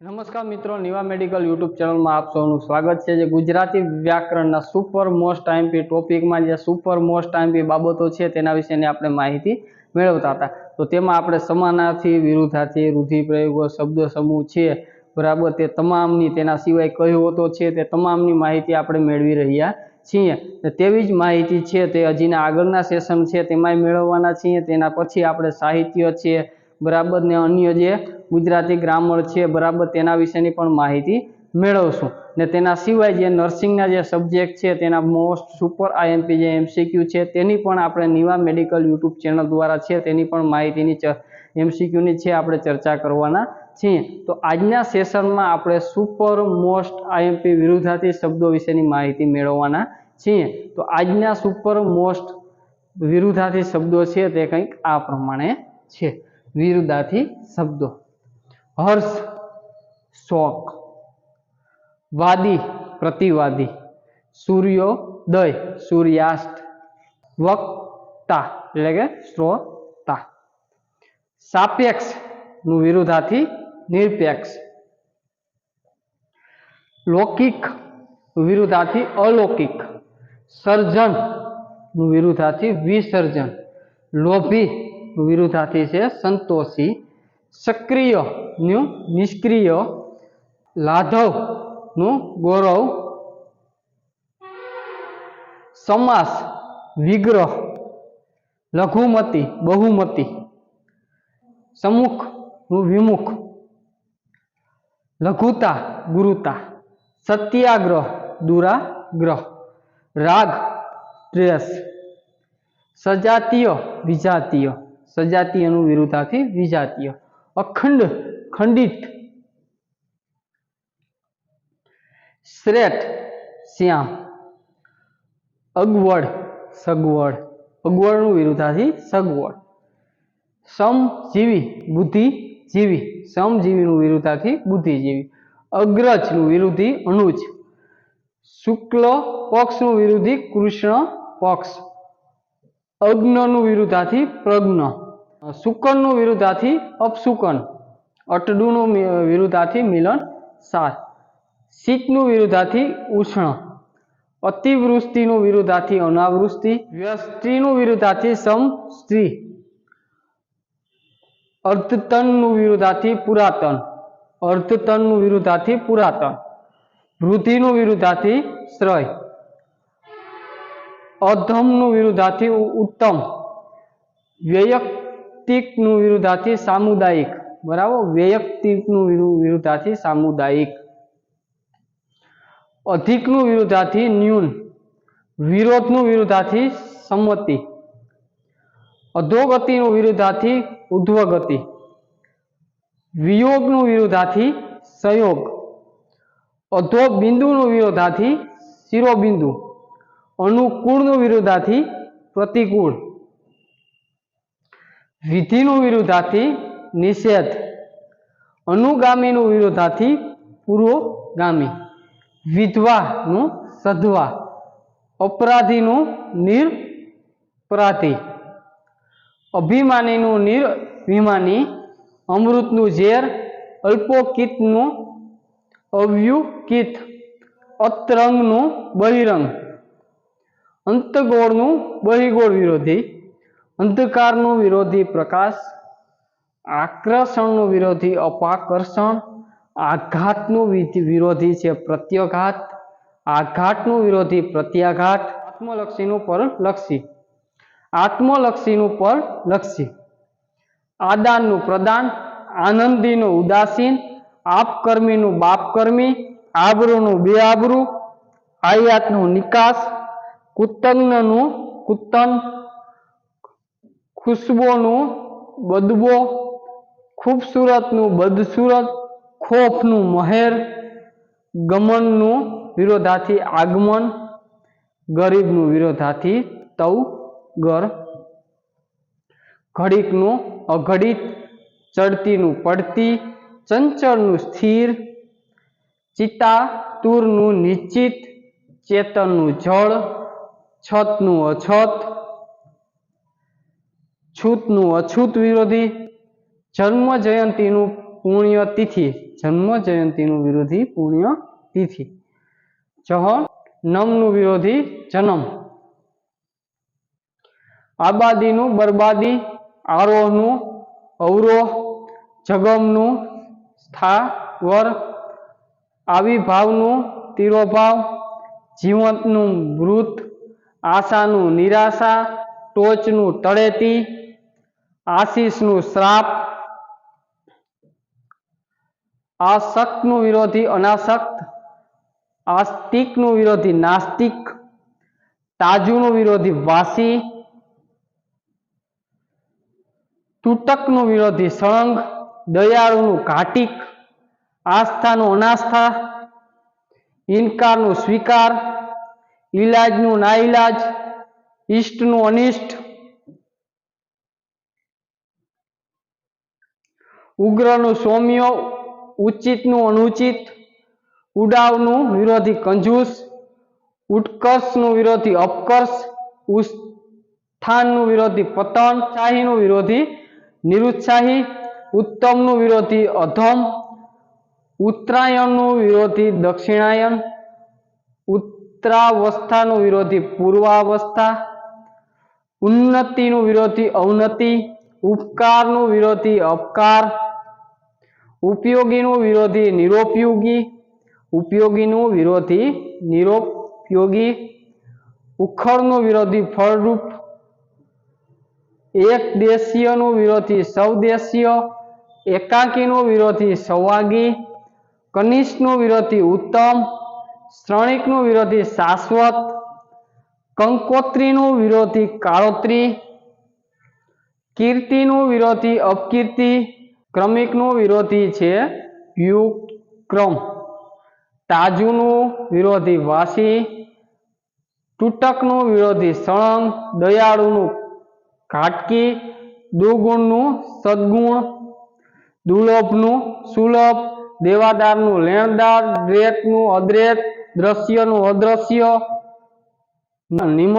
નમસ્કાર મિત્રો, Niva medical YouTube ચેનલમાં આપ સૌનું સ્વાગત છે. જે ગુજરાતી વ્યાકરણના સુપર મોસ્ટ આઈમપી ટોપિકમાં જે સુપર મોસ્ટ આઈમપી બાબતો છે તેના વિશેની આપણે માહિતી મેળવતા હતા. તો તેમાં આપણે સમાનાર્થી, વિરુદ્ધાર્થી, રૂઢિપ્રયોગો, શબ્દ, સમૂહ છે, બરાબર? તે તમામની તેના સિવાય કયો હતો છે તે તમામની માહિતી આપણે મેળવી રહ્યા છીએ. તેવી જ માહિતી છે તે હજીના આગળના સેશન છે તેમાંય મેળવવાના છીએ. તેના પછી આપણે સાહિત્ય છે બરાબર ને અન્ય જે ગુજરાતી ગ્રામર છે, બરાબર તેના વિશેની પણ માહિતી મેળવશું. ને તેના સિવાય જે નર્સિંગના જે સબ્જેક્ટ છે, તેના મોસ્ટ સુપર આઈએમપી જે એમસીક્યુ છે, તેની પણ આપણે નિવા મેડિકલ યુટ્યુબ ચેનલ દ્વારા છે, તેની પણ માહિતીની એમસીક્યુની છે, આપણે ચર્ચા કરવાના છીએ. તો આજના સેશનમાં આપણે સુપર મોસ્ટ આઈએમપી વિરુદ્ધાર્થી શબ્દો વિશેની માહિતી મેળવવાના છીએ. તો આજના સુપર મોસ્ટ વિરુદ્ધાર્થી શબ્દો છે, તે કંઈક આ પ્રમાણે છે. વિરુદ્ધાર્થી શબ્દો હર્ષ શોક વાદી પ્રતિવાદી સૂર્યોદય સૂર્યાસ્ત વક્તા એટલે કે શ્રોતા સાપેક્ષ નું વિરુદ્ધાર્થી નિરપેક્ષ લૌકિક નું વિરુદ્ધાર્થી અલૌકિક સર્જન નું વિરુદ્ધાર્થી વિસર્જન લોભી નું વિરુદ્ધાર્થી છે સંતોષી, સક્રિયનું નિષ્ક્રિય લાધવનું ગૌરવ, સમાસ, વિગ્રહ, લઘુમતી, બહુમતી સમુખનું વિમુખ, લઘુતા, ગુરુતા, સત્યાગ્રહ, દુરાગ્રહ, રાગ દ્વેષ સજાતીય, વિજાતીય સજાતીયનું વિરુદ્ધાર્થી વિજાતીય. અખંડ, ખંડિત. શ્રેષ્ઠ, શ્યામ. અગવડ, સગવડ. અગવડનું વિરુદ્ધાર્થી સગવડ. સમજીવી, બુદ્ધિજીવી. સમજીવીનું વિરુદ્ધાર્થી બુદ્ધિજીવી. અગ્રજનું વિરુદ્ધી અનુજ. શુક્લ પક્ષનું વિરુદ્ધી કૃષ્ણ પક્ષ. અજ્ઞનું વિરુદ્ધાર્થી પ્રજ્ઞ. શુકનનું વિરુદ્ધાર્થી અપશુકન અટડુનું મિ- વિરુદ્ધાર્થી મિલન સાર શીતનું વિરુદ્ધાર્થી ઉષ્ણ અતિવૃષ્ટિનું વિરુદ્ધાર્થી અનાવૃષ્ટિ વ્યષ્ટિનું વિરુદ્ધાર્થી સમ સ્ત્રી અર્ધતનનું વિરુદ્ધાર્થી પુરાતન અર્ધતનનું વિરુદ્ધાર્થી પુરાતન વૃદ્ધિનું વિરુદ્ધાર્થી શ્રય અધમનું વિરુદ્ધાર્થી ઉ- ઉત્તમ વૈયક્તિકનું વિરુદ્ધાર્થી સામુદાયિક. બરાબર? વૈયક્તિકનું વિરુ- વિરુદ્ધાર્થી સામુદાયિક. અધિકનું વિરુદ્ધાર્થી ન્યૂન. વિરોધનું વિરુદ્ધાર્થી સંમતિ. અધોગતિનું વિરુદ્ધાર્થી ઉધ્વગતિ. વિયોગનું વિરુદ્ધાર્થી સંયોગ. અધો બિંદુનું વિરોધાથી શિરોબિંદુ. અનુકૂળનું વિરોધાથી પ્રતિકૂળ. વિધિનું વિરોધાથી નિષેધ. અનુગામીનું વિરોધાથી પૂર્વગામી વિધવાનું સધવા. અપરાધીનું નિરપરાધી. અભિમાનીનું નિર્વિમાની અમૃતનું ઝેર. અલ્પોકિતનું અવ્યુકિત. અતરંગનું બહિરંગ. અંતગોળનું બહિગોળ વિરોધી. અંધકારનું વિરોધી પ્રકાશ, આકર્ષણનું વિરોધી અપાકર્ષણ, આઘાતનું વિરોધી છે પ્રત્યાઘાત, આઘાતનું વિરોધી પ્રત્યાઘાત, આત્મલક્ષીનું પરલક્ષી આત્મલક્ષીનું પરલક્ષી, આદાનનું પ્રદાન, આનંદીનું ઉદાસીન, આપકર્મીનું બાપકર્મી, આબરૂનું બેઆબરૂ, આયાતનું નિકાસ કુતજ્ઞનું કુતન ખુશ્બોનું બદબો, ખૂબસૂરતનું બદસૂરત, ખોફનું મહેર, ગમનનું વિરોધાથી આગમન, ગરીબનું વિરોધાથી તવ ગર ઘડીકનું અઘડિત, ચડતીનું પડતી, ચંચળનું સ્થિર, ચિતાતુરનું નિશ્ચિત, ચેતનનું જળ, છતનું અછત છૂતનું, અછૂત વિરોધી જન્મ જયંતીનું પુણ્યતિથિ જન્મ જયંતિનું વિરોધી પુણ્ય તિથિ. જહ નમનું વિરોધી જન્મ. આબાદીનું બરબાદી, આરોહનું અવરોહ, જગમનું સ્થાવર આવિભાવનું તિરોભાવ જીવંતનું મૃત, આશાનું નિરાશા, ટોચનું તળેટી આશીષનું શ્રાપ, આસક્તનું વિરોધી અનાસક્ત, આસ્તિકનું વિરોધી નાસ્તિક, તાજુનું વિરોધી વાસી તૂટકનું વિરોધી સળંગ, દયાળુનું ઘાટિક, આસ્થાનું અનાસ્થા, ઇનકારનું સ્વીકાર ઇલાજનું નાઇલાજ ઈષ્ટનું અનિષ્ટ ઉગ્રનું સૌમ્ય, ઉચિતનું અનુચિત, ઉડાવનું વિરોધી કંજૂસ, ઉત્કર્ષનું વિરોધી અપકર્ષ, ઉત્થાનનું વિરોધી પતન, શાહીનું વિરોધી નિરુત્સાહી, ઉત્તમનું વિરોધી અધમ, ઉત્તરાયણનું વિરોધી દક્ષિણાયન, ઉત્તરાવસ્થાનું વિરોધી પૂર્વાવસ્થા, ઉન્નતિનું વિરોધી અવનતિ, ઉપકારનું વિરોધી અપકાર ઉપયોગીનું વિરોધી નિરોપયોગી, ઉપયોગીનું વિરોધી નિરોપયોગી, ઉખડનું વિરોધી ફળરૂપ, એક દેશીયનું વિરોધી સૌદેશીય, એકાકીનું વિરોધી સૌવાગી કનિષ્ઠનું વિરોધી ઉત્તમ, શ્રણિકનું વિરોધી શાશ્વત, કંકોત્રીનું વિરોધી કાળોત્રી, કીર્તિનું વિરોધી અપકીર્તિ ક્રમિકનું વિરોધી છે યુક્રમ. તાજુનું વિરોધી વાસી, તૂટકનું વિરોધી સળંગ, દયાળુનું ઘાટકી, દુર્ગુણનું સદગુણ, દુર્લભનું સુલભ, દેવાદારનું લેણદાર દ્રેકનું અદ્રેક દ્રશ્યનું અદ્રશ્ય, નિમહ,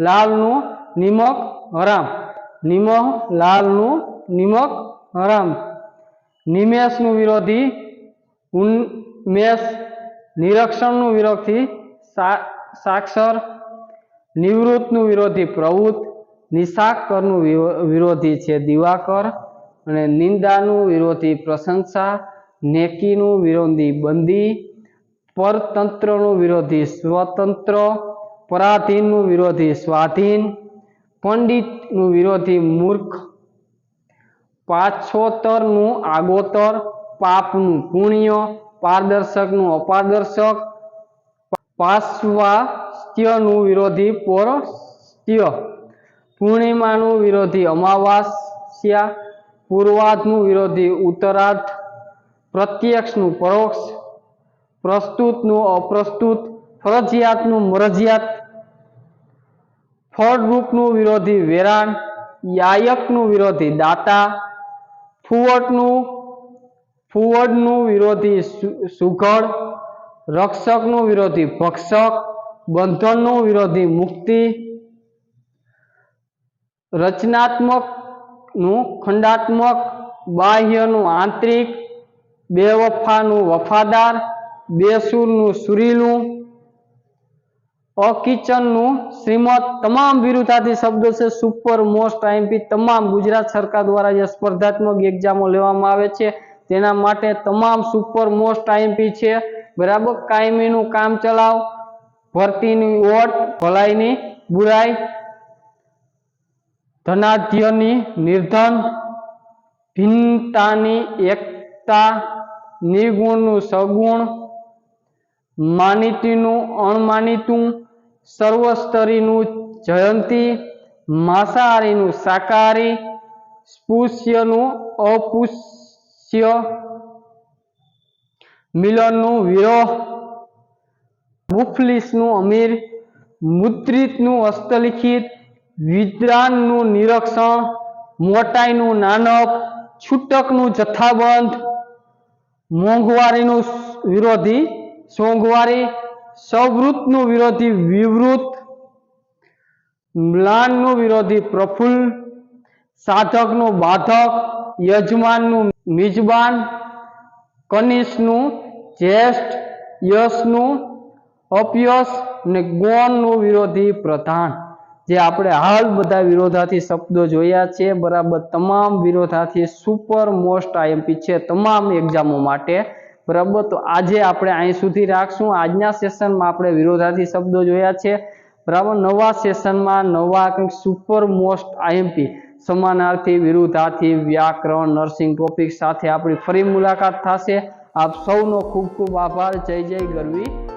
લાલનું નિમક હરામ. નિમહ, લાલનું નિમક હરામ. નિમેષનું વિરોધી ઉન્મેષ નિરક્ષણનું વિરોધી સાક્ષર, નિવૃત્તનું વિરોધી પ્રવૃત્ત, નિશાકરનું વિરોધી છે દિવાકર, અને નિંદાનું વિરોધી પ્રશંસા, નેકીનું વિરોધી બંદી, પરતંત્રનું વિરોધી સ્વતંત્ર, પરાધીનનું વિરોધી સ્વાધીન, પંડિતનું વિરોધી મૂર્ખ પાછોતરનું આગોતર પાપનું પુણ્ય, પારદર્શકનું અપારદર્શક, પાશ્વાસ્ત્યનું વિરોધી પૌરસ્ત્ય, પૂર્ણિમાનું વિરોધી અમાવાસ્યા, પૂર્વાધનું વિરોધી ઉત્તરાર્ધ, પ્રત્યક્ષનું પરોક્ષ, પ્રસ્તુતનું અપ્રસ્તુત, ફરજિયાતનું મરજિયાત, ફળરૂપનું વિરોધી વેરાણ, યાયકનું વિરોધી દાતા ફુવટનું ફુવડનું વિરોધી સુઘડ રક્ષકનું વિરોધી ભક્ષક, બંધનનું વિરોધી મુક્તિ, રચનાત્મકનું ખંડાત્મક, બાહ્યનું આંતરિક બેવફાનું વફાદાર બેસુરનું સુરીલું અકિચનનું શ્રીમદ તમામ વિરુદ્ધાર્થી શબ્દો છે. સુપર મોસ્ટ આઈએમપી તમામ ગુજરાત સરકાર દ્વારા જે સ્પર્ધાત્મક એક્ઝામો લેવામાં આવે છે. તેના માટે તમામ સુપર મોસ્ટ આઈએમપી છે. બરાબર? કાયમીનું કામ ચલાવ, ભરતીની ઓટ ભલાઈની બુરાઈ ધનાધ્યની નિર્ધન, ભિન્નતાની એકતા, નિર્ગુણનું સગુણ માનિતીનું, અણમાનીતું, સર્વસ્તરીનું જયંતી, માંસાહારીનું શાકાહારી સ્પૃશ્યનું અપુષ્ય, મિલનનું વિરોહ, મુફલિસનું અમીર, મુદ્રિતનું હસ્તલિખિત વિદ્રાનનું નિરક્ષણ, મોટાઈનું નાનક, છૂટકનું જથ્થાબંધ, મોંઘવારીનું વિરોધી સોંઘવારી સવૃતનું વિરોધી વિવૃત મ્લાનનું વિરોધી પ્રફુલ્લ, સાધકનું બાધક, યજમાનનું મિજબાન, કનિષ્ઠનું જ્યેષ્ઠ, યશનું અપયશ અને ગૌણનું વિરોધી પ્રધાન. જે આપણે હાલ બધા વિરોધાથી શબ્દો જોયા છે, બરાબર, તમામ વિરોધાથી સુપર મોસ્ટ આઈએમપી છે, તમામ એક્ઝામો માટે. બરાબર? તો આજે આપણે અહીં સુધી રાખશું. આજના સેશનમાં આપણે વિરોધાર્થી શબ્દો જોયા છે. બરાબર? નવા સેશનમાં નવા કંઈક સુપર મોસ્ટ આઈએમપી સમાનાર્થી, વિરુદ્ધાર્થી, વ્યાકરણ નર્સિંગ ટોપિક સાથે આપણી ફરી મુલાકાત થશે. આપ સૌનો ખૂબ ખૂબ આભાર. જય જય ગરવી.